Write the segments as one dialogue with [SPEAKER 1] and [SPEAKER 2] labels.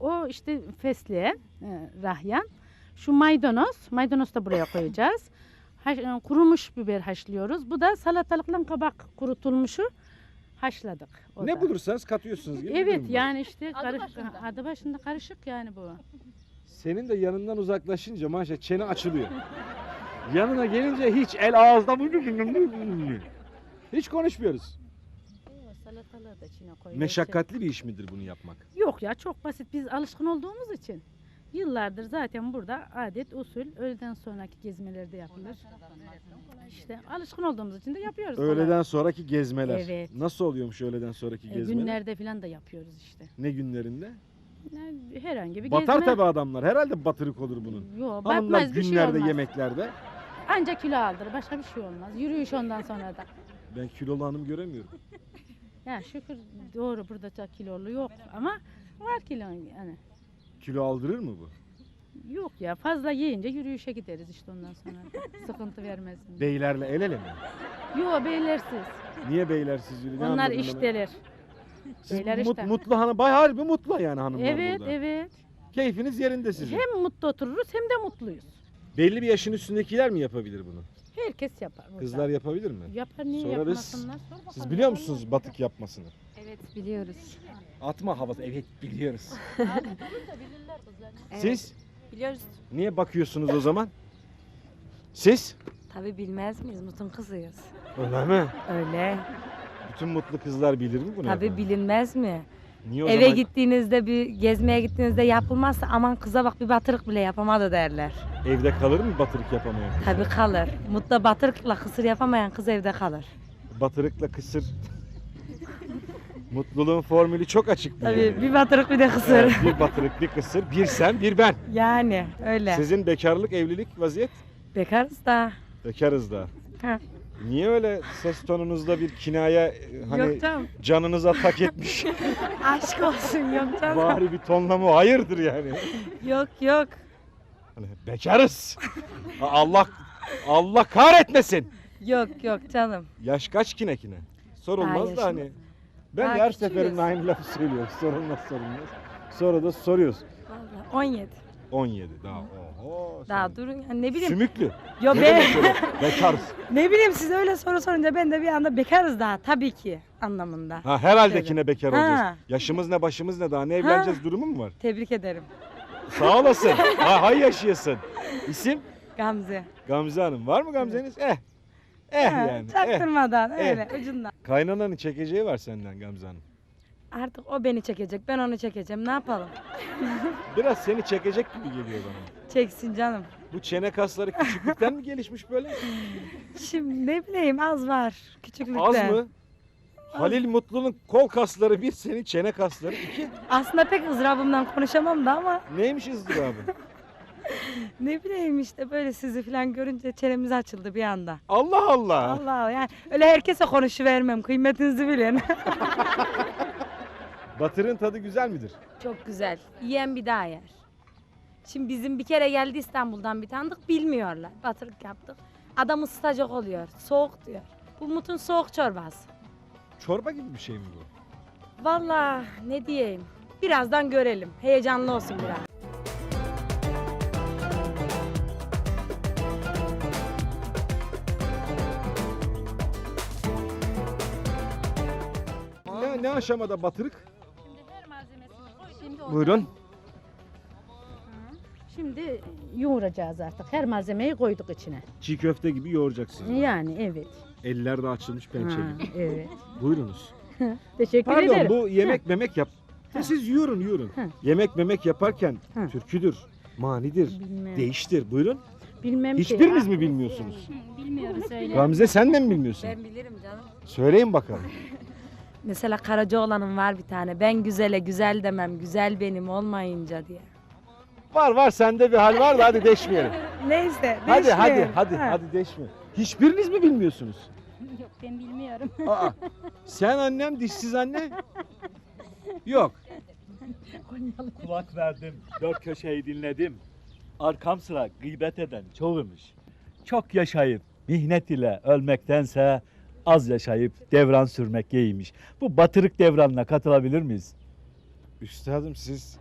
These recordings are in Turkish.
[SPEAKER 1] O işte fesleğen, e, rahyan. Şu maydanoz, maydanoz da buraya koyacağız. E, kurumuş biber haşlıyoruz. Bu da salatalıkla kabak kurutulmuşu haşladık. o
[SPEAKER 2] Ne
[SPEAKER 1] da.
[SPEAKER 2] bulursanız katıyorsunuz gibi
[SPEAKER 1] Evet yani işte
[SPEAKER 3] Adı
[SPEAKER 1] karış,
[SPEAKER 3] başında.
[SPEAKER 1] adı başında karışık yani bu.
[SPEAKER 2] Senin de yanından uzaklaşınca maşallah çene açılıyor. Yanına gelince hiç el ağızda hiç konuşmuyoruz.
[SPEAKER 1] Salatalığı da içine koyuyoruz.
[SPEAKER 2] Meşakkatli bir iş midir bunu yapmak?
[SPEAKER 1] Yok ya çok basit. Biz alışkın olduğumuz için. Yıllardır zaten burada adet, usul, öğleden sonraki gezmelerde yapılır. İşte alışkın olduğumuz için de yapıyoruz.
[SPEAKER 2] Öğleden sonraki gezmeler.
[SPEAKER 1] Evet.
[SPEAKER 2] Nasıl oluyormuş öğleden sonraki
[SPEAKER 1] E,
[SPEAKER 2] gezmeler?
[SPEAKER 1] günlerde falan da yapıyoruz işte.
[SPEAKER 2] Ne günlerinde?
[SPEAKER 1] Yani herhangi bir
[SPEAKER 2] Batar
[SPEAKER 1] gezme.
[SPEAKER 2] tabi adamlar. Herhalde batırık olur bunun.
[SPEAKER 1] Yok
[SPEAKER 2] Hanımlar
[SPEAKER 1] batmaz bir şey
[SPEAKER 2] günlerde
[SPEAKER 1] olmaz.
[SPEAKER 2] yemeklerde.
[SPEAKER 1] Ancak kilo aldır. Başka bir şey olmaz. Yürüyüş ondan sonra da.
[SPEAKER 2] Ben kilolu hanım göremiyorum.
[SPEAKER 1] Ya şükür doğru burada da kilolu yok ama var kilo yani.
[SPEAKER 2] Kilo aldırır mı bu?
[SPEAKER 1] Yok ya fazla yiyince yürüyüşe gideriz işte ondan sonra. Sıkıntı vermez.
[SPEAKER 2] Beylerle el ele mi?
[SPEAKER 1] Yok beylersiz.
[SPEAKER 2] Niye beyler siz? Ne
[SPEAKER 1] Onlar
[SPEAKER 2] ben?
[SPEAKER 1] işteler.
[SPEAKER 2] Siz
[SPEAKER 1] beyler
[SPEAKER 2] mut-
[SPEAKER 1] işte.
[SPEAKER 2] mutlu hanım. Bay harbi mutlu yani hanımlar
[SPEAKER 1] Evet
[SPEAKER 2] burada.
[SPEAKER 1] evet.
[SPEAKER 2] Keyfiniz yerinde sizin.
[SPEAKER 1] Hem mutlu otururuz hem de mutluyuz.
[SPEAKER 2] Belli bir yaşın üstündekiler mi yapabilir bunu?
[SPEAKER 1] Herkes yapar. burada.
[SPEAKER 2] Kızlar yapabilir mi?
[SPEAKER 1] yapar niye
[SPEAKER 2] Sorarız.
[SPEAKER 1] yapmasınlar? Sor bakalım.
[SPEAKER 2] Siz biliyor musunuz batık yapmasını?
[SPEAKER 4] Evet biliyoruz.
[SPEAKER 2] Atma havası. Evet biliyoruz.
[SPEAKER 4] Evet.
[SPEAKER 2] Siz
[SPEAKER 4] Biliyoruz.
[SPEAKER 2] niye bakıyorsunuz o zaman? Siz?
[SPEAKER 4] Tabi bilmez miyiz? Mutun kızıyız.
[SPEAKER 2] Öyle mi?
[SPEAKER 4] Öyle.
[SPEAKER 2] Bütün mutlu kızlar bilir mi bunu?
[SPEAKER 4] Tabi
[SPEAKER 2] efendim?
[SPEAKER 4] bilinmez mi?
[SPEAKER 2] Niye o
[SPEAKER 4] Eve
[SPEAKER 2] zaman
[SPEAKER 4] gittiğinizde bir gezmeye gittiğinizde yapılmazsa aman kıza bak bir batırık bile yapamadı derler.
[SPEAKER 2] evde kalır mı batırık yapamayan? kız?
[SPEAKER 4] Tabi kalır. Mutlu batırıkla kısır yapamayan kız evde kalır.
[SPEAKER 2] Batırıkla kısır. Mutluluğun formülü çok açık.
[SPEAKER 4] Tabi
[SPEAKER 2] yani.
[SPEAKER 4] bir batırık bir de kısır.
[SPEAKER 2] Bir batırık, bir kısır, bir sen, bir ben.
[SPEAKER 4] Yani öyle.
[SPEAKER 2] Sizin bekarlık, evlilik vaziyet?
[SPEAKER 4] Bekarız da.
[SPEAKER 2] Bekarız da.
[SPEAKER 4] Ha.
[SPEAKER 2] Niye öyle ses tonunuzda bir kinaya e, hani
[SPEAKER 4] Yok canım.
[SPEAKER 2] canınıza tak etmiş
[SPEAKER 4] Aşk olsun yok canım.
[SPEAKER 2] bari bir tonlama hayırdır yani.
[SPEAKER 4] Yok yok.
[SPEAKER 2] Hani bekarız. Allah Allah kahretmesin.
[SPEAKER 4] Yok yok canım.
[SPEAKER 2] Yaş kaç kine kine? Sorulmaz da hani.
[SPEAKER 4] yaşım-
[SPEAKER 2] Ben de her
[SPEAKER 4] küçüğüz.
[SPEAKER 2] seferinde aynı lafı söylüyorum. Sorulmaz sorulmaz. Sonra da soruyoruz.
[SPEAKER 4] Vallahi 17.
[SPEAKER 2] 17 daha.
[SPEAKER 4] Daha
[SPEAKER 2] sen-
[SPEAKER 4] durun yani ne bileyim.
[SPEAKER 2] Sümüklü.
[SPEAKER 4] Yo
[SPEAKER 2] Ne
[SPEAKER 4] be.
[SPEAKER 2] demek öyle? Bekarız.
[SPEAKER 4] Ne bileyim siz öyle soru sorunca ben de bir anda bekarız daha tabii ki anlamında.
[SPEAKER 2] Ha herhalde
[SPEAKER 4] Dedim.
[SPEAKER 2] kine bekar
[SPEAKER 4] Ha.
[SPEAKER 2] olacağız. Yaşımız ne başımız ne daha ne evleneceğiz durumu mu var?
[SPEAKER 4] Tebrik ederim.
[SPEAKER 2] Sağ olasın. ha, hay yaşayasın. İsim?
[SPEAKER 4] Gamze.
[SPEAKER 2] Gamze Hanım. Var mı Gamze'niz? Eh. Eh
[SPEAKER 4] Ha,
[SPEAKER 2] yani. Eh.
[SPEAKER 4] Çaktırmadan
[SPEAKER 2] Eh.
[SPEAKER 4] öyle ucundan.
[SPEAKER 2] Kaynananın çekeceği var senden Gamze Hanım.
[SPEAKER 4] Artık o beni çekecek ben onu çekeceğim ne yapalım.
[SPEAKER 2] Biraz seni çekecek gibi geliyor bana.
[SPEAKER 4] Çeksin canım.
[SPEAKER 2] Bu çene kasları küçüklükten mi gelişmiş böyle?
[SPEAKER 4] Şimdi ne bileyim az var.
[SPEAKER 2] Az mı? Halil Mutlu'nun kol kasları bir, senin çene kasları iki.
[SPEAKER 4] Aslında pek ızdırabımdan konuşamam da ama
[SPEAKER 2] Neymiş ızdırabı?
[SPEAKER 4] ne bileyim işte böyle sizi falan görünce çenemiz açıldı bir anda.
[SPEAKER 2] Allah Allah.
[SPEAKER 4] Allah yani öyle herkese konuşuvermem kıymetinizi bilin.
[SPEAKER 2] Batırın tadı güzel midir?
[SPEAKER 4] Çok güzel. Yiyen bir daha yer. Şimdi bizim bir kere geldi İstanbul'dan bir tanıdık bilmiyorlar. Batırık yaptık. Adam ısıtacak oluyor. Soğuk diyor. Bu Mut'un soğuk çorbası.
[SPEAKER 2] Çorba gibi bir şey mi bu?
[SPEAKER 4] Vallahi ne diyeyim. Birazdan görelim. Heyecanlı olsun biraz.
[SPEAKER 2] Ne, ne aşamada batırık?
[SPEAKER 1] Şimdi
[SPEAKER 2] Buyurun.
[SPEAKER 1] Şimdi yoğuracağız artık. Her malzemeyi koyduk içine.
[SPEAKER 2] Çiğ köfte gibi yoğuracaksınız.
[SPEAKER 1] Yani evet.
[SPEAKER 2] Eller de açılmış pençe
[SPEAKER 1] Ha,
[SPEAKER 2] gibi.
[SPEAKER 1] evet.
[SPEAKER 2] Buyurunuz.
[SPEAKER 1] Teşekkür
[SPEAKER 2] Pardon
[SPEAKER 1] ederim.
[SPEAKER 2] bu yemek memek yap. Ya Siz yoğurun yoğurun.
[SPEAKER 1] Hı.
[SPEAKER 2] Yemek memek yaparken
[SPEAKER 1] Hı.
[SPEAKER 2] türküdür, manidir,
[SPEAKER 1] Bilmem.
[SPEAKER 2] değiştir. Buyurun.
[SPEAKER 1] Bilmem ki.
[SPEAKER 2] Hiçbiriniz mi bilmiyorsunuz?
[SPEAKER 1] Bilmiyoruz söyle.
[SPEAKER 2] Gamze sen de mi bilmiyorsun?
[SPEAKER 4] Ben bilirim canım.
[SPEAKER 2] Söyleyin bakalım.
[SPEAKER 4] Mesela Karacaoğlan'ın var bir tane. Ben güzele güzel demem. Güzel benim olmayınca diye.
[SPEAKER 2] Var var sende bir hal var da hadi deşmeyelim.
[SPEAKER 4] Neyse.
[SPEAKER 2] hadi hadi hadi
[SPEAKER 4] Ha.
[SPEAKER 2] hadi deşme. Hiçbiriniz mi bilmiyorsunuz?
[SPEAKER 1] Yok ben bilmiyorum.
[SPEAKER 2] Aa, sen annem dişsiz anne. Yok.
[SPEAKER 5] Kulak verdim, dört köşeyi dinledim. Arkam sıra gıybet eden çoğumuş. Çok yaşayıp mihnet ile ölmektense az yaşayıp devran sürmek iyiymiş. Bu batırık devranına katılabilir miyiz?
[SPEAKER 2] Üstadım siz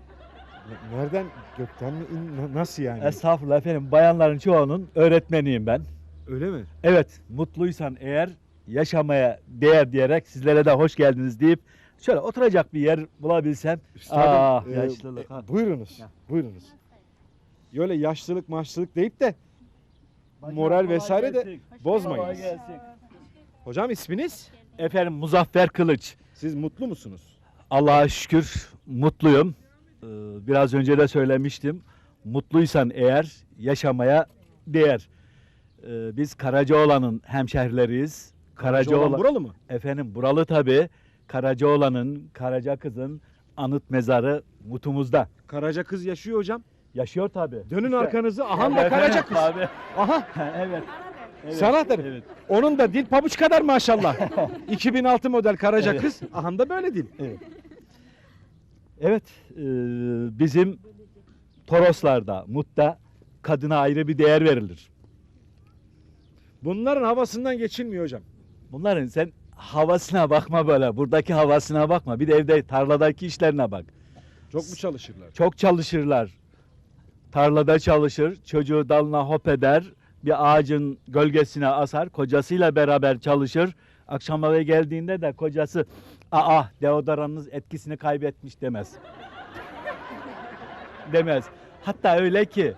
[SPEAKER 2] Nereden? Gökten mi? in- na- Nasıl yani?
[SPEAKER 5] Estağfurullah efendim. Bayanların çoğunun öğretmeniyim ben.
[SPEAKER 2] Öyle mi?
[SPEAKER 5] Evet, mutluysan eğer yaşamaya değer diyerek sizlere de hoş geldiniz deyip şöyle oturacak bir yer bulabilsem.
[SPEAKER 2] Üstadım,
[SPEAKER 5] Ah,
[SPEAKER 2] e,
[SPEAKER 5] yaşlılık,
[SPEAKER 2] e, buyurunuz.
[SPEAKER 5] Ya.
[SPEAKER 2] Buyurunuz. Öyle yaşlılık maçlılık deyip de moral vesaire de bozmayınız. Hocam isminiz?
[SPEAKER 5] Efendim Muzaffer Kılıç.
[SPEAKER 2] Siz mutlu musunuz?
[SPEAKER 5] Allah'a şükür mutluyum. Ee, Biraz önce de söylemiştim. Mutluysan eğer yaşamaya değer. Ee, Biz Karacaoğlan'ın hemşehrileriyiz.
[SPEAKER 2] Karacaoğlan buralı mı?
[SPEAKER 5] efendim buralı tabi. Karacaoğlan'ın Karaca kızın anıt mezarı mutumuzda.
[SPEAKER 2] Karaca kız yaşıyor hocam.
[SPEAKER 5] Yaşıyor tabi.
[SPEAKER 2] Dönün arkanızı. Aha da Karaca kız.
[SPEAKER 5] Abi.
[SPEAKER 2] Aha.
[SPEAKER 5] evet. Evet.
[SPEAKER 2] Sanatır.
[SPEAKER 5] Evet.
[SPEAKER 2] Onun da dil pabuç kadar maşallah. 2006 model Karaca
[SPEAKER 5] Evet.
[SPEAKER 2] kız. Aha da böyle dil.
[SPEAKER 5] Evet, e, bizim Toroslarda, Mut'ta kadına ayrı bir değer verilir.
[SPEAKER 2] Bunların havasından geçilmiyor hocam.
[SPEAKER 5] Bunların sen havasına bakma böyle, buradaki havasına bakma. Bir de evde tarladaki işlerine bak.
[SPEAKER 2] Çok mu çalışırlar?
[SPEAKER 5] Çok çalışırlar. Tarlada çalışır, çocuğu dalına hop eder, bir ağacın gölgesine asar, kocasıyla beraber çalışır. Akşam eve geldiğinde de kocası, aa deodoranınız etkisini kaybetmiş demez. demez. Hatta öyle ki,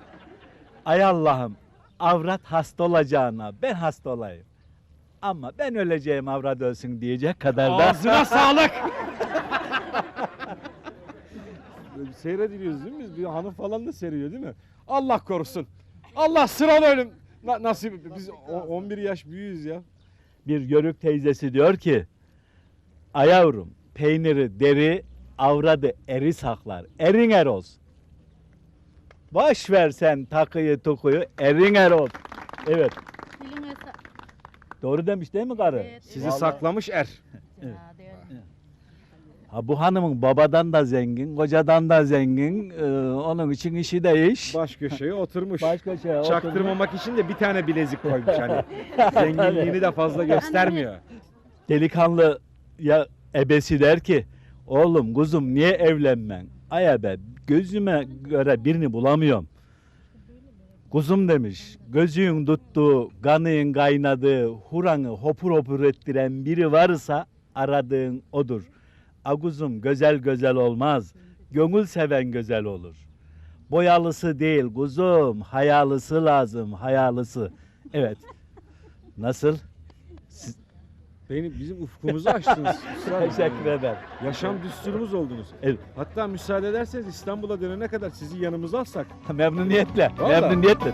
[SPEAKER 5] ay Allah'ım avrat hasta olacağına ben hasta olayım. Ama ben öleceğim avrat ölsün diyecek kadar da
[SPEAKER 2] Ağzına sağlık. Seyrediliyoruz değil mi? Bir hanım falan da seriyor değil mi? Allah korusun. Allah sıralı ölüm. Na, nasip biz o- 11 yaş büyüğüz ya.
[SPEAKER 5] bir yörük teyzesi diyor ki Ay yavrum peyniri deri avradı eri saklar erin er olsun. Boş ver sen takıyı tukuyu erin er ol. Evet doğru demiş değil mi karı?
[SPEAKER 1] Evet,
[SPEAKER 2] Sizi
[SPEAKER 5] Vallahi-
[SPEAKER 2] saklamış er.
[SPEAKER 5] Ha, bu hanımın babadan da zengin, kocadan da zengin. Ee, onun için işi de iş.
[SPEAKER 2] Baş köşeye oturmuş.
[SPEAKER 5] Başka şey oturmuş.
[SPEAKER 2] Çaktırmamak için de bir tane bilezik koymuş hani. Zenginliğini de fazla göstermiyor.
[SPEAKER 5] Delikanlı ya ebesi der ki oğlum kuzum niye evlenmen? Ay be gözüme göre birini bulamıyorum. Kuzum demiş gözüğün tuttuğu, kanın kaynadığı, huranı hopur hopur ettiren biri varsa aradığın odur. A kuzum güzel güzel olmaz, gönül seven güzel olur. Boyalısı değil kuzum, hayalısı lazım, hayalısı. Evet. Nasıl?
[SPEAKER 2] Beni bizim ufkumuzu açtınız.
[SPEAKER 5] Teşekkür ederim.
[SPEAKER 2] Yaşam düsturumuz oldunuz.
[SPEAKER 5] Evet.
[SPEAKER 2] Hatta müsaade ederseniz İstanbul'a dönene kadar sizi yanımıza alsak.
[SPEAKER 5] Memnuniyetle.
[SPEAKER 2] Vallahi.
[SPEAKER 5] Memnuniyetle.